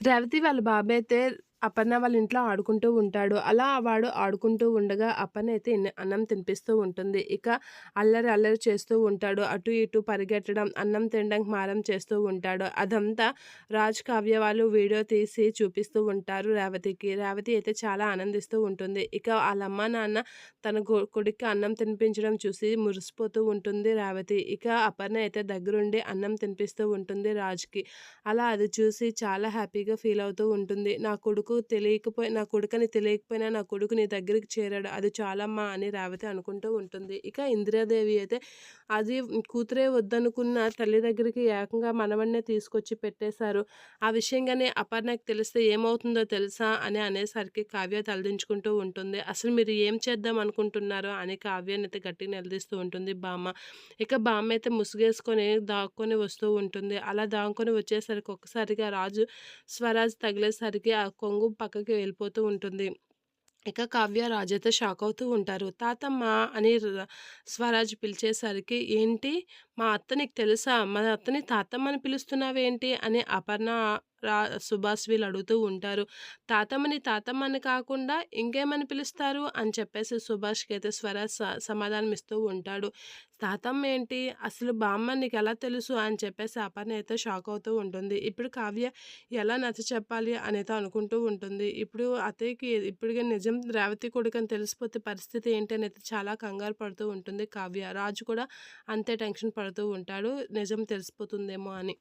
రేవతి వాళ్ళ బాబాయ్ అయితే అపర్ణ వాళ్ళ ఇంట్లో ఆడుకుంటూ ఉంటాడు. అలా వాడు ఆడుకుంటూ ఉండగా అపర్ణ అయితే అన్నం తినిపిస్తూ ఉంటుంది. ఇక అల్లరి అల్లరి చేస్తూ ఉంటాడు. అటు ఇటు పరిగెట్టడం, అన్నం తినడానికి మారం చేస్తూ ఉంటాడు. అదంతా రాజ్, కావ్య వాళ్ళు వీడియో తీసి చూపిస్తూ ఉంటారు రేవతికి. రేవతి అయితే చాలా ఆనందిస్తూ ఉంటుంది. ఇక వాళ్ళమ్మ అమ్మ, నాన్న తన కొడుక్కి అన్నం తినిపించడం చూసి మురిసిపోతూ ఉంటుంది రేవతి. ఇక అపర్ణ అయితే దగ్గరుండి అన్నం తినిపిస్తూ ఉంటుంది రాజ్‌కి. అలా అది చూసి చాలా హ్యాపీగా ఫీల్ అవుతూ ఉంటుంది. నా కొడుకు తెలియకపోయి నా కొడుకని తెలియకపోయినా నా కొడుకు నీ దగ్గరికి చేరాడు. అది చాలమ్మా అని రేవతి అనుకుంటూ ఉంటుంది. ఇక ఇందిరాదేవి అయితే అది కూతురే వద్దనుకున్న తల్లి దగ్గరికి ఏకంగా మనవడినే తీసుకొచ్చి పెట్టేశారు. ఆ విషయంగానే అపర్ణకు తెలిస్తే ఏమవుతుందో తెలుసా అని అనేసరికి కావ్య తలదించుకుంటూ ఉంటుంది. అసలు మీరు ఏం చేద్దాం అనుకుంటున్నారో అని కావ్యాన్ని అయితే గట్టిగా నిలదీస్తూ ఉంటుంది బామ్మ. ఇక బామ్మ అయితే ముసుగేసుకొని దాక్కొని వస్తూ ఉంటుంది. అలా దాక్కొని వచ్చేసరికి ఒక్కసారిగా రాజు స్వరాజ్ తగిలేసరికి ఆ కొంగు పక్కకి వెళ్ళిపోతూ ఉంటుంది. ఇక కావ్య, రాజ్ షాక్ అవుతూ ఉంటారు. తాతమ్మ అని స్వరాజ్ పిలిచేసరికి ఏంటి మా అత్త నీకు తెలుసా? మా అత్తని తాతమ్మ అని పిలుస్తున్నావేంటి? అని అపర్ణ, రా సుభాష్ వీళ్ళు అడుగుతూ ఉంటారు. తాతమ్మని తాతమ్మ అని కాకుండా ఇంకేమని పిలుస్తారు? అని చెప్పేసి సుభాష్‌కి అయితే స్వర స సమాధానం ఇస్తూ ఉంటాడు. తాతమ్మ ఏంటి? అసలు బామ్మ నీకు ఎలా తెలుసు? అని చెప్పేసి అపర్ణ అయితే షాక్ అవుతూ ఉంటుంది. ఇప్పుడు కావ్య ఎలా నచ్చ చెప్పాలి అనేది అనుకుంటూ ఉంటుంది. ఇప్పుడు అతయ్యకి ఇప్పటికే నిజం రేవతి కొడుకు అని తెలిసిపోతే పరిస్థితి ఏంటి అనేది చాలా కంగారు పడుతూ ఉంటుంది కావ్య. రాజు కూడా అంతే టెన్షన్ పడుతూ ఉంటాడు. నిజం తెలిసిపోతుందేమో అని.